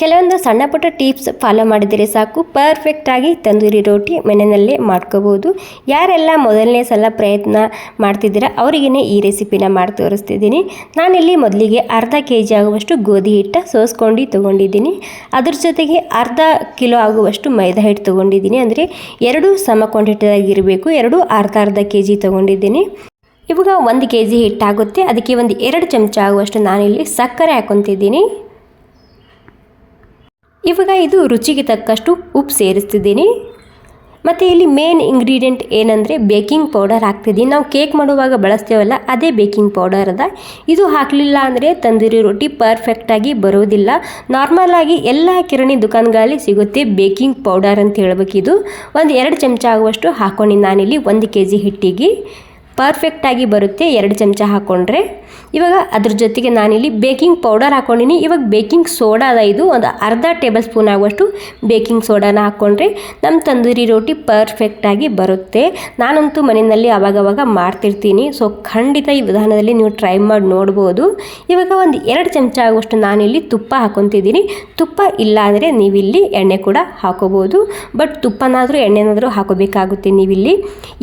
ಕೆಲವೊಂದು ಸಣ್ಣ ಪುಟ್ಟ ಟಿಪ್ಸ್ ಫಾಲೋ ಮಾಡಿದರೆ ಸಾಕು. ಪರ್ಫೆಕ್ಟಾಗಿ ತಂದೂರಿ ರೋಟಿ ಮನೆಯಲ್ಲೇ ಮಾಡ್ಕೋಬೋದು. ಯಾರೆಲ್ಲ ಮೊದಲನೇ ಸಲ ಪ್ರಯತ್ನ ಮಾಡ್ತಿದ್ದೀರಾ ಅವರಿಗೇ ಈ ರೆಸಿಪಿನ ಮಾಡಿ ತೋರಿಸ್ತಿದ್ದೀನಿ. ನಾನಿಲ್ಲಿ ಮೊದಲಿಗೆ ಅರ್ಧ ಕೆ ಜಿ ಆಗುವಷ್ಟು ಗೋಧಿ ಹಿಟ್ಟು ಸೋಸ್ಕೊಂಡು ತೊಗೊಂಡಿದ್ದೀನಿ. ಅದ್ರ ಜೊತೆಗೆ ಅರ್ಧ ಕಿಲೋ ಆಗುವಷ್ಟು ಮೈದಾ ಹಿಟ್ಟು ತೊಗೊಂಡಿದ್ದೀನಿ. ಅಂದರೆ ಎರಡು ಸಮ ಕ್ವಾಂಟಿಟಿಯಾಗಿರಬೇಕು ಎರಡು ಅರ್ಧ ಅರ್ಧ ಕೆ ಜಿ ತೊಗೊಂಡಿದ್ದೀನಿ. ಇವಾಗ ಒಂದು ಕೆ ಜಿ ಹಿಟ್ಟಾಗುತ್ತೆ. ಅದಕ್ಕೆ ಒಂದು ಎರಡು ಚಮಚ ಆಗುವಷ್ಟು ನಾನಿಲ್ಲಿ ಸಕ್ಕರೆ ಹಾಕೊತಿದ್ದೀನಿ ಇವಾಗ ಇದು ರುಚಿಗೆ ತಕ್ಕಷ್ಟು ಉಪ್ಪು ಸೇರಿಸ್ತಿದ್ದೀನಿ. ಮತ್ತು ಇಲ್ಲಿ ಮೇನ್ ಇಂಗ್ರೀಡಿಯೆಂಟ್ ಏನಂದರೆ ಬೇಕಿಂಗ್ ಪೌಡರ್ ಹಾಕ್ತಿದ್ದೀನಿ. ನಾವು ಕೇಕ್ ಮಾಡುವಾಗ ಬಳಸ್ತೇವಲ್ಲ, ಅದೇ ಬೇಕಿಂಗ್ ಪೌಡರ್ ಅದ. ಇದು ಹಾಕಲಿಲ್ಲ ಅಂದರೆ ತಂದೂರಿ ರೊಟ್ಟಿ ಪರ್ಫೆಕ್ಟಾಗಿ ಬರೋದಿಲ್ಲ. ನಾರ್ಮಲಾಗಿ ಎಲ್ಲ ಕಿರಾಣಿ ದುಕಾನ್ಗಳಲ್ಲಿ ಸಿಗುತ್ತೆ ಬೇಕಿಂಗ್ ಪೌಡರ್ ಅಂತ ಹೇಳ್ಬೇಕಿದು. ಒಂದು ಎರಡು ಚಮಚ ಆಗುವಷ್ಟು ಹಾಕ್ಕೊಂಡು ನಾನಿಲ್ಲಿ ಒಂದು ಕೆ ಜಿ ಹಿಟ್ಟಿಗೆ ಪರ್ಫೆಕ್ಟಾಗಿ ಬರುತ್ತೆ ಎರಡು ಚಮಚ ಹಾಕ್ಕೊಂಡ್ರೆ ಇವಾಗ ಅದ್ರ ಜೊತೆಗೆ ನಾನಿಲ್ಲಿ ಬೇಕಿಂಗ್ ಪೌಡರ್ ಹಾಕ್ಕೊಂಡಿನಿ ಇವಾಗ ಬೇಕಿಂಗ್ ಸೋಡಾ ಅದ ಇದು. ಒಂದು ಅರ್ಧ ಟೇಬಲ್ ಸ್ಪೂನ್ ಆಗುವಷ್ಟು ಬೇಕಿಂಗ್ ಸೋಡಾನ ಹಾಕ್ಕೊಂಡ್ರೆ ನಮ್ಮ ತಂದೂರಿ ರೋಟಿ ಪರ್ಫೆಕ್ಟಾಗಿ ಬರುತ್ತೆ. ನಾನಂತೂ ಮನೆಯಲ್ಲಿ ಅವಾಗವಾಗ ಮಾಡ್ತಿರ್ತೀನಿ. ಸೊ ಖಂಡಿತ ಈ ವಿಧಾನದಲ್ಲಿ ನೀವು ಟ್ರೈ ಮಾಡಿ ನೋಡ್ಬೋದು. ಇವಾಗ ಒಂದು ಎರಡು ಚಮಚ ಆಗುವಷ್ಟು ನಾನಿಲ್ಲಿ ತುಪ್ಪ ಹಾಕ್ಕೊತಿದ್ದೀನಿ ತುಪ್ಪ ಇಲ್ಲ ಅಂದರೆ ನೀವಿಲ್ಲಿ ಎಣ್ಣೆ ಕೂಡ ಹಾಕೋಬೋದು. ಬಟ್ ತುಪ್ಪನಾದರೂ ಎಣ್ಣೆನಾದರೂ ಹಾಕೋಬೇಕಾಗುತ್ತೆ ನೀವಿಲ್ಲಿ.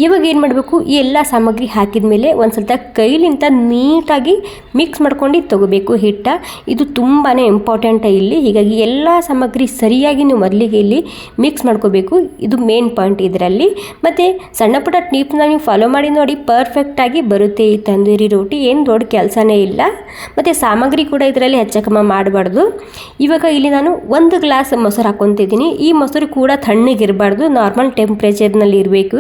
ಇವಾಗ ಏನು ಮಾಡಬೇಕು? ಈ ಎಲ್ಲ ಸಾಮಗ್ರಿ ಹಾಕಿದ ಮೇಲೆ ಒಂದು ಸ್ವಲ್ಪ ಕೈಲಿಂತ ನೀಟಾಗಿ ಮಿಕ್ಸ್ ಮಾಡ್ಕೊಂಡು ತೊಗೋಬೇಕು ಹಿಟ್ಟ. ಇದು ತುಂಬಾ ಇಂಪಾರ್ಟೆಂಟ್ ಇಲ್ಲಿ. ಹೀಗಾಗಿ ಎಲ್ಲ ಸಾಮಗ್ರಿ ಸರಿಯಾಗಿ ನೀವು ಮೊದಲಿಗೆ ಇಲ್ಲಿ ಮಿಕ್ಸ್ ಮಾಡ್ಕೋಬೇಕು. ಇದು ಮೇನ್ ಪಾಯಿಂಟ್ ಇದರಲ್ಲಿ. ಮತ್ತು ಸಣ್ಣ ಪುಟ್ಟ ಟಿಪ್ನ ನೀವು ಫಾಲೋ ಮಾಡಿ ನೋಡಿ ಪರ್ಫೆಕ್ಟಾಗಿ ಬರುತ್ತೆ ಈ ತಂದೂರಿ ರೋಟಿ. ಏನು ದೊಡ್ಡ ಕೆಲಸನೇ ಇಲ್ಲ. ಮತ್ತು ಸಾಮಗ್ರಿ ಕೂಡ ಇದರಲ್ಲಿ ಹೆಚ್ಚಕಮ್ಮ ಮಾಡಬಾರ್ದು. ಇವಾಗ ಇಲ್ಲಿ ನಾನು ಒಂದು ಗ್ಲಾಸ್ ಮೊಸರು ಹಾಕ್ಕೊತಿದ್ದೀನಿ. ಈ ಮೊಸರು ಕೂಡ ತಣ್ಣಗಿರಬಾರ್ದು. ನಾರ್ಮಲ್ ಟೆಂಪ್ರೇಚರ್ನಲ್ಲಿ ಇರಬೇಕು.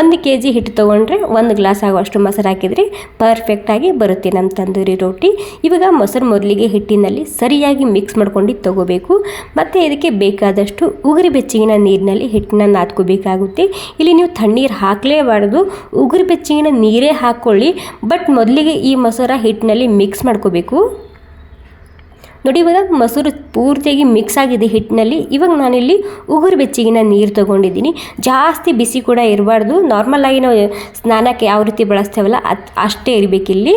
ಒಂದು ಕೆ ಜಿ ಹಿಟ್ಟು ತೊಗೊಂಡ್ರೆ ಒಂದು ಗ್ಲಾಸ್ ಆಗುವಷ್ಟು ಮೊಸರು ಹಾಕಿದರೆ ಪರ್ಫೆಕ್ಟಾಗಿ ಬರುತ್ತೆ ನಮ್ಮ ತಂದೂರಿ ರೋಟಿ. ಇವಾಗ ಮೊಸರು ಮೊದಲಿಗೆ ಹಿಟ್ಟಿನಲ್ಲಿ ಸರಿಯಾಗಿ ಮಿಕ್ಸ್ ಮಾಡ್ಕೊಂಡು ತಗೋಬೇಕು. ಮತ್ತು ಇದಕ್ಕೆ ಬೇಕಾದಷ್ಟು ಉಗುರು ಬೆಚ್ಚಗಿನ ನೀರಿನಲ್ಲಿ ಹಿಟ್ಟನ್ನ ನಾದ್ಕೋಬೇಕಾಗುತ್ತೆ. ಇಲ್ಲಿ ನೀವು ತಣ್ಣೀರು ಹಾಕಲೇಬಾರ್ದು. ಉಗುರು ಬೆಚ್ಚಗಿನ ನೀರೇ ಹಾಕ್ಕೊಳ್ಳಿ. ಬಟ್ ಮೊದಲಿಗೆ ಈ ಮೊಸರ ಹಿಟ್ಟಿನಲ್ಲಿ ಮಿಕ್ಸ್ ಮಾಡ್ಕೋಬೇಕು. ನೋಡಿ ಇವಾಗ ಮೊಸರು ಪೂರ್ತಿಯಾಗಿ ಮಿಕ್ಸ್ ಆಗಿದೆ ಹಿಟ್ಟಿನಲ್ಲಿ ಇವಾಗ ನಾನಿಲ್ಲಿ ಉಗುರು ಬೆಚ್ಚಿಗಿನ ನೀರು ತೊಗೊಂಡಿದ್ದೀನಿ. ಜಾಸ್ತಿ ಬಿಸಿ ಕೂಡ ಇರಬಾರ್ದು. ನಾರ್ಮಲಾಗಿ ನಾವು ಸ್ನಾನಕ್ಕೆ ಯಾವ ರೀತಿ ಬಳಸ್ತೇವಲ್ಲ ಅದು ಅಷ್ಟೇ ಇರಬೇಕಿಲ್ಲಿ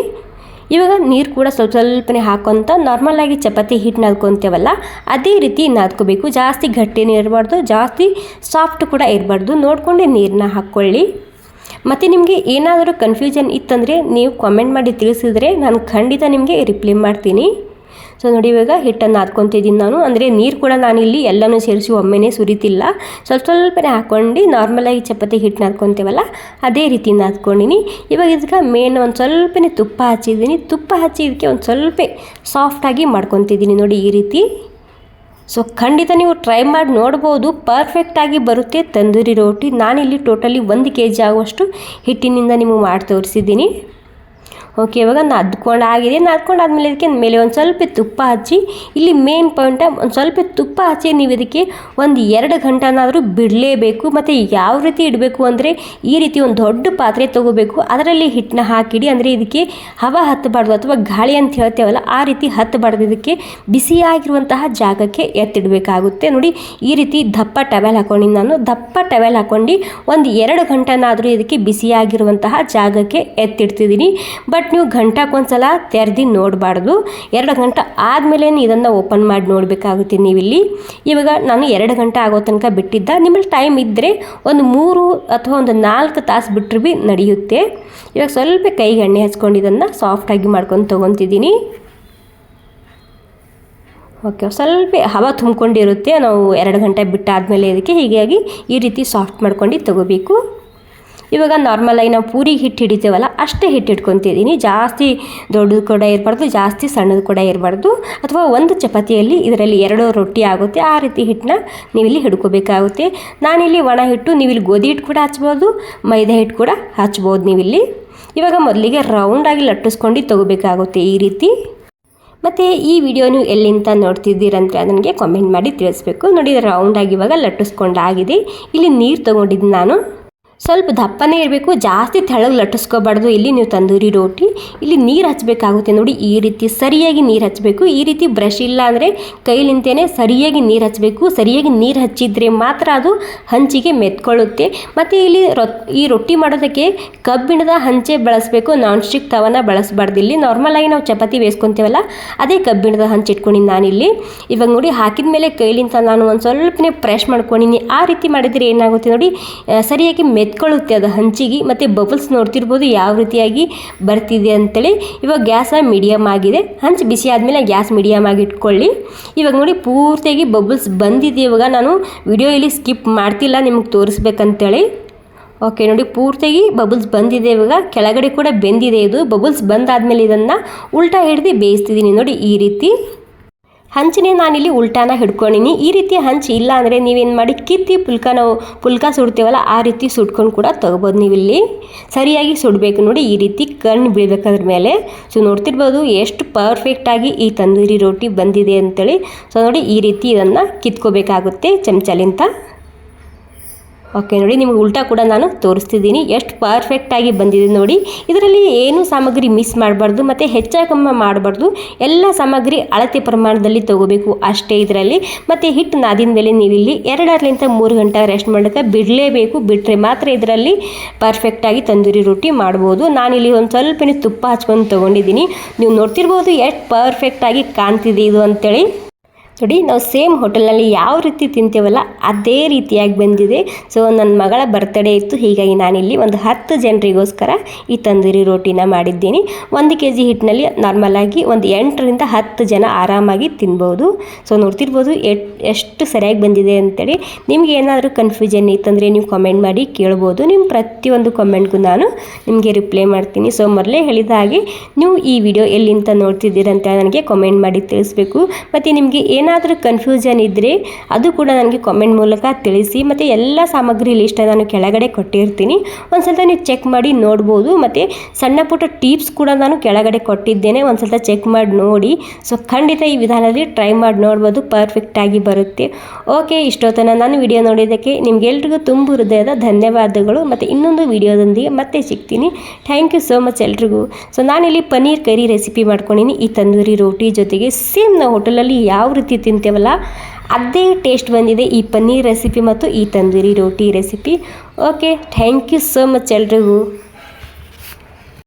ಇವಾಗ ನೀರು ಕೂಡ ಸ್ವಲ್ಪ ಸ್ವಲ್ಪನೇ ಹಾಕೊತ ನಾರ್ಮಲಾಗಿ ಚಪಾತಿ ಹಿಟ್ಟು ನಾದ್ಕೊತೇವಲ್ಲ ಅದೇ ರೀತಿ ನಾದ್ಕೋಬೇಕು ಜಾಸ್ತಿ ಗಟ್ಟಿನೂ ಇರಬಾರ್ದು, ಜಾಸ್ತಿ ಸಾಫ್ಟ್ ಕೂಡ ಇರಬಾರ್ದು. ನೋಡಿಕೊಂಡೆ ನೀರನ್ನ ಹಾಕ್ಕೊಳ್ಳಿ. ಮತ್ತು ನಿಮಗೆ ಏನಾದರೂ ಕನ್ಫ್ಯೂಷನ್ ಇತ್ತಂದರೆ ನೀವು ಕಾಮೆಂಟ್ ಮಾಡಿ ತಿಳಿಸಿದರೆ ನಾನು ಖಂಡಿತ ನಿಮಗೆ ರಿಪ್ಲೈ ಮಾಡ್ತೀನಿ. ಸೊ ನೋಡಿ, ಇವಾಗ ಹಿಟ್ಟನ್ನು ಹಾಕ್ಕೊತಿದ್ದೀನಿ ನಾನು. ಅಂದರೆ ನೀರು ಕೂಡ ನಾನು ಇಲ್ಲಿ ಎಲ್ಲನೂ ಸೇರಿಸಿ ಒಮ್ಮೆನೇ ಸುರಿತಿಲ್ಲ. ಸ್ವಲ್ಪ ಸ್ವಲ್ಪನೇ ಹಾಕ್ಕೊಂಡು ನಾರ್ಮಲಾಗಿ ಚಪಾತಿ ಹಿಟ್ಟನ್ನ ಹಾಕ್ಕೊತೇವಲ್ಲ ಅದೇ ರೀತಿ ಹಾಕ್ಕೊಂಡಿನಿ ಇವಾಗ ಇದಕ್ಕೆ ಮೇನ್ ಒಂದು ಸ್ವಲ್ಪನೇ ತುಪ್ಪ ಹಚ್ಚಿದ್ದೀನಿ. ತುಪ್ಪ ಹಚ್ಚಿ ಇದಕ್ಕೆ ಒಂದು ಸ್ವಲ್ಪ ಸಾಫ್ಟಾಗಿ ಮಾಡ್ಕೊತಿದ್ದೀನಿ ನೋಡಿ ಈ ರೀತಿ. ಸೊ ಖಂಡಿತ ನೀವು ಟ್ರೈ ಮಾಡಿ ನೋಡ್ಬೋದು. ಪರ್ಫೆಕ್ಟಾಗಿ ಬರುತ್ತೆ ತಂದೂರಿ ರೋಟಿ. ನಾನಿಲ್ಲಿ ಟೋಟಲಿ ಒಂದು ಕೆ ಜಿ ಆಗುವಷ್ಟು ಹಿಟ್ಟಿನಿಂದ ನಿಮಗೆ ಮಾಡಿ ತೋರಿಸಿದ್ದೀನಿ. ಓಕೆ ಇವಾಗ ನದ್ಕೊಂಡು ಆಗಿದೆ ನಾದ್ಕೊಂಡು ಆದಮೇಲೆ ಇದಕ್ಕೆ ಮೇಲೆ ಒಂದು ಸ್ವಲ್ಪ ತುಪ್ಪ ಹಚ್ಚಿ, ಇಲ್ಲಿ ಮೇನ್ ಪಾಯಿಂಟ ಒಂದು ಸ್ವಲ್ಪ ತುಪ್ಪ ಹಚ್ಚಿ ನೀವು ಇದಕ್ಕೆ ಒಂದು ಎರಡು ಗಂಟೆನಾದರೂ ಬಿಡಲೇಬೇಕು. ಮತ್ತು ಯಾವ ರೀತಿ ಇಡಬೇಕು ಅಂದರೆ ಈ ರೀತಿ ಒಂದು ದೊಡ್ಡ ಪಾತ್ರೆ ತೊಗೋಬೇಕು. ಅದರಲ್ಲಿ ಹಿಟ್ಟನ್ನ ಹಾಕಿಡಿ. ಅಂದರೆ ಇದಕ್ಕೆ ಹವ ಹತ್ತಬಾರ್ದು ಅಥವಾ ಗಾಳಿ ಅಂತ ಹೇಳ್ತೇವಲ್ಲ, ಆ ರೀತಿ ಹತ್ತಬಾರ್ದು ಇದಕ್ಕೆ ಬಿಸಿಯಾಗಿರುವಂತಹ ಜಾಗಕ್ಕೆ ಎತ್ತಿಡಬೇಕಾಗುತ್ತೆ. ನೋಡಿ, ಈ ರೀತಿ ದಪ್ಪ ಟವೆಲ್ ಹಾಕೊಂಡು. ನಾನು ದಪ್ಪ ಟವೆಲ್ ಹಾಕೊಂಡು, ಒಂದು ಎರಡು ಗಂಟೆನಾದರೂ ಇದಕ್ಕೆ ಬಿಸಿಯಾಗಿರುವಂತಹ ಜಾಗಕ್ಕೆ ಎತ್ತಿಡ್ತಿದ್ದೀನಿ. ಬಟ್ ನೀವು ಗಂಟಕ್ಕೊಂದ್ಸಲ ತೆರೆದು ನೋಡಬಾರ್ದು. ಎರಡು ಗಂಟೆ ಆದಮೇಲೆ ಇದನ್ನು ಓಪನ್ ಮಾಡಿ ನೋಡಬೇಕಾಗುತ್ತೆ ನೀವಿಲ್ಲಿ. ಇವಾಗ ನಾನು ಎರಡು ಗಂಟೆ ಆಗೋ ತನಕ ಬಿಟ್ಟಿದ್ದ. ನಿಮ್ಮಲ್ಲಿ ಟೈಮ್ ಇದ್ದರೆ ಒಂದು ಮೂರು ಅಥವಾ ಒಂದು ನಾಲ್ಕು ತಾಸು ಬಿಟ್ಟರು ಭೀ ನಡೆಯುತ್ತೆ. ಇವಾಗ ಸ್ವಲ್ಪ ಕೈಗೆ ಎಣ್ಣೆ ಹಚ್ಕೊಂಡು ಇದನ್ನು ಸಾಫ್ಟಾಗಿ ಮಾಡ್ಕೊಂಡು ತೊಗೊತಿದ್ದೀನಿ. ಓಕೆ ಸ್ವಲ್ಪ ಹವ ತುಂಬ್ಕೊಂಡಿರುತ್ತೆ. ನಾವು ಎರಡು ಗಂಟೆ ಬಿಟ್ಟಾದಮೇಲೆ ಇದಕ್ಕೆ ಹೀಗಾಗಿ ಈ ರೀತಿ ಸಾಫ್ಟ್ ಮಾಡ್ಕೊಂಡು ತಗೋಬೇಕು. ಇವಾಗ ನಾರ್ಮಲಾಗಿ ನಾವು ಪೂರಿಗೆ ಹಿಟ್ಟು ಹಿಡಿತೇವಲ್ಲ, ಅಷ್ಟೇ ಹಿಟ್ಟು ಇಟ್ಕೊತಿದ್ದೀನಿ ಜಾಸ್ತಿ ದೊಡ್ಡದು ಕೂಡ ಇರಬಾರ್ದು, ಜಾಸ್ತಿ ಸಣ್ಣದು ಕೂಡ ಇರಬಾರ್ದು. ಅಥವಾ ಒಂದು ಚಪಾತಿಯಲ್ಲಿ ಇದರಲ್ಲಿ ಎರಡು ರೊಟ್ಟಿ ಆಗುತ್ತೆ, ಆ ರೀತಿ ಹಿಟ್ಟನ್ನ ನೀವಿಲ್ಲಿ ಹಿಡ್ಕೋಬೇಕಾಗುತ್ತೆ. ನಾನಿಲ್ಲಿ ಒಣ ಹಿಟ್ಟು ನೀವಿಲ್ಲಿ ಗೋಧಿ ಹಿಟ್ಟು ಕೂಡ ಹಚ್ಬೋದು, ಮೈದಾ ಹಿಟ್ಟು ಕೂಡ ಹಚ್ಬೋದು ನೀವಿಲ್ಲಿ. ಇವಾಗ ಮೊದಲಿಗೆ ರೌಂಡಾಗಿ ಲಟ್ಟಿಸ್ಕೊಂಡು ತಗೋಬೇಕಾಗುತ್ತೆ ಈ ರೀತಿ. ಮತ್ತು ಈ ವಿಡಿಯೋ ನೀವು ಎಲ್ಲಿಂದ ನೋಡ್ತಿದ್ದೀರಂತ ನನಗೆ ಕಾಮೆಂಟ್ ಮಾಡಿ ತಿಳಿಸ್ಬೇಕು. ನೋಡಿ ರೌಂಡಾಗಿ ಇವಾಗ ಲಟ್ಟಿಸ್ಕೊಂಡಾಗಿದೆ. ಇಲ್ಲಿ ನೀರು ತೊಗೊಂಡಿದ್ದು ನಾನು. ಸ್ವಲ್ಪ ದಪ್ಪನೇ ಇರಬೇಕು, ಜಾಸ್ತಿ ತೆಳಗೆ ಲಟ್ಟಿಸ್ಕೋಬಾರ್ದು. ಇಲ್ಲಿ ನೀವು ತಂದೂರಿ ರೋಟಿ, ಇಲ್ಲಿ ನೀರು ಹಚ್ಚಬೇಕಾಗುತ್ತೆ ನೋಡಿ, ಈ ರೀತಿ ಸರಿಯಾಗಿ ನೀರು ಹಚ್ಚಬೇಕು ಈ ರೀತಿ ಬ್ರಷ್ ಇಲ್ಲ ಅಂದರೆ ಕೈಲಿಂತೇನೆ ಸರಿಯಾಗಿ ನೀರು ಹಚ್ಚಬೇಕು ಸರಿಯಾಗಿ ನೀರು ಹಚ್ಚಿದ್ರೆ ಮಾತ್ರ ಅದು ಹಂಚಿಗೆ ಮೆತ್ಕೊಳ್ಳುತ್ತೆ. ಮತ್ತು ಇಲ್ಲಿ ಈ ರೊಟ್ಟಿ ಮಾಡೋದಕ್ಕೆ ಕಬ್ಬಿಣದ ಹಂಚೆ ಬಳಸಬೇಕು. ನಾನ್ ಸ್ಟಿಕ್ ತವನ ಬಳಸಬಾರ್ದು. ಇಲ್ಲಿ ನಾರ್ಮಲಾಗಿ ನಾವು ಚಪಾತಿ ಬೇಯಿಸ್ಕೊತೀವಲ್ಲ, ಅದೇ ಕಬ್ಬಿಣದ ಹಂಚೆ ಇಟ್ಕೊಂಡಿನಿ ನಾನಿಲ್ಲಿ. ಇವಾಗ ನೋಡಿ ಹಾಕಿದ ಮೇಲೆ ಕೈಲಿಂತ ನಾನು ಒಂದು ಸ್ವಲ್ಪನೇ ಪ್ರೆಶ್ ಮಾಡ್ಕೊಂಡಿನಿ. ಆ ರೀತಿ ಮಾಡಿದರೆ ಏನಾಗುತ್ತೆ ನೋಡಿ ಸರಿಯಾಗಿ ಸರಿಯಾಗಿ ಮೆತ್ಕೊಳ್ಳುತ್ತೆ ಅದು ಹಂಚಿಗೆ ಮತ್ತು ಬಬಲ್ಸ್ ನೋಡ್ತಿರ್ಬೋದು ಯಾವ ರೀತಿಯಾಗಿ ಬರ್ತಿದೆ ಅಂತೇಳಿ. ಇವಾಗ ಗ್ಯಾಸ ಮೀಡಿಯಮ್ ಆಗಿದೆ. ಹಂಚು ಬಿಸಿ ಆದಮೇಲೆ ಗ್ಯಾಸ್ ಮೀಡಿಯಮ್ ಆಗಿ ಇಟ್ಕೊಳ್ಳಿ. ಇವಾಗ ನೋಡಿ ಪೂರ್ತಿಯಾಗಿ ಬಬಲ್ಸ್ ಬಂದಿದೆ. ಇವಾಗ ನಾನು ವಿಡಿಯೋ ಇಲ್ಲಿ ಸ್ಕಿಪ್ ಮಾಡ್ತಿಲ್ಲ, ನಿಮಗೆ ತೋರಿಸ್ಬೇಕಂತೇಳಿ. ಓಕೆ ನೋಡಿ ಪೂರ್ತಿಯಾಗಿ ಬಬಲ್ಸ್ ಬಂದಿದೆ. ಇವಾಗ ಕೆಳಗಡೆ ಕೂಡ ಬೆಂದಿದೆ ಇದು. ಬಬಲ್ಸ್ ಬಂದಾದಮೇಲೆ ಇದನ್ನು ಉಲ್ಟಾ ಹಿಡ್ದು ಬೇಯಿಸ್ತಿದ್ದೀನಿ ನೋಡಿ ಈ ರೀತಿ. ಹಂಚನೇ ನಾನಿಲ್ಲಿ ಉಲ್ಟಾನ ಹಿಡ್ಕೊಂಡಿನಿ ಈ ರೀತಿ ಹಂಚಿ, ಇಲ್ಲ ಅಂದರೆ ನೀವೇನು ಮಾಡಿ, ಕಿತ್ತಿ ಪುಲ್ಕ ನಾವು ಪುಲ್ಕ ಸುಡ್ತೀವಲ್ಲ, ಆ ರೀತಿ ಸುಟ್ಕೊಂಡು ಕೂಡ ತೊಗೋಬೋದು ನೀವಿಲ್ಲಿ. ಸರಿಯಾಗಿ ಸುಡಬೇಕು ನೋಡಿ, ಈ ರೀತಿ ಕಣ್ಣು ಬೀಳ್ಬೇಕಾದ್ರ ಮೇಲೆ. ಸೊ, ನೋಡ್ತಿರ್ಬೋದು ಎಷ್ಟು ಪರ್ಫೆಕ್ಟಾಗಿ ಈ ತಂದೂರಿ ರೋಟಿ ಬಂದಿದೆ ಅಂತೇಳಿ. ಸೊ, ನೋಡಿ, ಈ ರೀತಿ ಇದನ್ನು ಕಿತ್ಕೋಬೇಕಾಗುತ್ತೆ, ಚಮಚಲಿಂತ. ಓಕೆ ನೋಡಿ, ನಿಮಗೆ ಉಲ್ಟಾ ಕೂಡ ನಾನು ತೋರಿಸ್ತಿದ್ದೀನಿ. ಎಷ್ಟು ಪರ್ಫೆಕ್ಟಾಗಿ ಬಂದಿದೆ ನೋಡಿ. ಇದರಲ್ಲಿ ಏನು ಸಾಮಗ್ರಿ ಮಿಸ್ ಮಾಡಬಾರ್ದು, ಮತ್ತು ಹೆಚ್ಚಾಕಮ್ಮ ಮಾಡಬಾರ್ದು, ಎಲ್ಲ ಸಾಮಗ್ರಿ ಅಳತೆ ಪ್ರಮಾಣದಲ್ಲಿ ತಗೋಬೇಕು ಅಷ್ಟೇ ಇದರಲ್ಲಿ. ಮತ್ತು ಹಿಟ್ಟು ನಾದಿನ ಮೇಲೆ ನೀವಿಲ್ಲಿ ಎರಡರಿಂದ ಮೂರು ಗಂಟೆ ರೆಸ್ಟ್ ಮಾಡೋಕ್ಕೆ ಬಿಡಲೇಬೇಕು. ಬಿಟ್ಟರೆ ಮಾತ್ರ ಇದರಲ್ಲಿ ಪರ್ಫೆಕ್ಟಾಗಿ ತಂದೂರಿ ರೊಟ್ಟಿ ಮಾಡ್ಬೋದು. ನಾನಿಲ್ಲಿ ಒಂದು ಸ್ವಲ್ಪನೇ ತುಪ್ಪ ಹಚ್ಕೊಂಡು ತೊಗೊಂಡಿದ್ದೀನಿ. ನೀವು ನೋಡ್ತಿರ್ಬೋದು ಎಷ್ಟು ಪರ್ಫೆಕ್ಟಾಗಿ ಕಾಣ್ತಿದೆ ಇದು ಅಂತೇಳಿ. ನೋಡಿ, ನಾವು ಸೇಮ್ ಹೋಟೆಲ್ನಲ್ಲಿ ಯಾವ ರೀತಿ ತಿಂತೇವಲ್ಲ, ಅದೇ ರೀತಿಯಾಗಿ ಬಂದಿದೆ. ಸೊ ನನ್ನ ಮಗಳ ಬರ್ತಡೇ ಇತ್ತು. ಹೀಗಾಗಿ ನಾನಿಲ್ಲಿ ಒಂದು ಹತ್ತು ಜನರಿಗೋಸ್ಕರ ಈ ತಂದೂರಿ ರೋಟಿನ ಮಾಡಿದ್ದೀನಿ. ಒಂದು ಕೆ ಜಿ ಹಿಟ್ಟಿನಲ್ಲಿ ನಾರ್ಮಲಾಗಿ ಒಂದು ಎಂಟರಿಂದ ಹತ್ತು ಜನ ಆರಾಮಾಗಿ ತಿನ್ಬೋದು. ಸೊ ನೋಡ್ತಿರ್ಬೋದು ಎಷ್ಟು ಸರಿಯಾಗಿ ಬಂದಿದೆ ಅಂತೇಳಿ. ನಿಮ್ಗೆ ಏನಾದರೂ ಕನ್ಫ್ಯೂಷನ್ ಇತ್ತಂದರೆ ನೀವು ಕಾಮೆಂಟ್ ಮಾಡಿ ಕೇಳ್ಬೋದು. ನಿಮ್ಮ ಪ್ರತಿಯೊಂದು ಕಮೆಂಟ್ಗೂ ನಾನು ನಿಮಗೆ ರಿಪ್ಲೈ ಮಾಡ್ತೀನಿ. ಸೊ ಮೊದಲೇ ಹೇಳಿದ ಹಾಗೆ, ನೀವು ಈ ವಿಡಿಯೋ ಎಲ್ಲಿಂದ ನೋಡ್ತಿದ್ದೀರಂತ ನನಗೆ ಕಾಮೆಂಟ್ ಮಾಡಿ ತಿಳಿಸ್ಬೇಕು. ಮತ್ತು ನಿಮಗೆ ಏನಾದರೂ ಕನ್ಫ್ಯೂಷನ್ ಇದ್ದರೆ ಅದು ಕೂಡ ನನಗೆ ಕಾಮೆಂಟ್ ಮೂಲಕ ತಿಳಿಸಿ, ಮತ್ತು ಎಲ್ಲ ಸಾಮಗ್ರಿ ಲಿಸ್ಟ್ ನಾನು ಕೆಳಗಡೆ ಕೊಟ್ಟಿರ್ತೀನಿ. ಒಂದು ಸ್ವಲ್ಪ ನೀವು ಚೆಕ್ ಮಾಡಿ ನೋಡ್ಬೋದು, ಮತ್ತು ಸಣ್ಣ ಪುಟ್ಟ ಟಿಪ್ಸ್ ಕೂಡ ನಾನು ಕೆಳಗಡೆ ಕೊಟ್ಟಿದ್ದೇನೆ. ಒಂದು ಸ್ವಲ್ಪ ಚೆಕ್ ಮಾಡಿ ನೋಡಿ. ಸೊ ಖಂಡಿತ ಈ ವಿಧಾನದಲ್ಲಿ ಟ್ರೈ ಮಾಡಿ ನೋಡ್ಬೋದು ಪರ್ಫೆಕ್ಟಾಗಿ ಬರುತ್ತೆ. ಓಕೆ ಇಷ್ಟೊತ್ತನ ನಾನು ವಿಡಿಯೋ ನೋಡಿದ್ದಕ್ಕೆ ನಿಮಗೆಲ್ರಿಗೂ ತುಂಬ ಹೃದಯದ ಧನ್ಯವಾದಗಳು. ಮತ್ತು ಇನ್ನೊಂದು ವಿಡಿಯೋದೊಂದಿಗೆ ಮತ್ತೆ ಸಿಗ್ತೀನಿ. ಥ್ಯಾಂಕ್ ಯು ಸೋ ಮಚ್ ಎಲ್ರಿಗೂ. ಸೊ ನಾನಿಲ್ಲಿ ಪನ್ನೀರ್ ಕರಿ ರೆಸಿಪಿ ಮಾಡ್ಕೊಂಡಿನಿ. ಈ ತಂದೂರಿ ರೋಟಿ ಜೊತೆಗೆ ಸೇಮ್ ನಾವು ಹೋಟೆಲಲ್ಲಿ ಯಾವ ರೀತಿ ತಿಂತೇವಲ್ಲ, ಅದೇ ಟೇಸ್ಟ್ ಬಂದಿದೆ ಈ ಪನ್ನೀರ್ ರೆಸಿಪಿ ಮತ್ತು ಈ tandoori roti recipe okay thank you so much ಎಲ್ರಿಗೂ.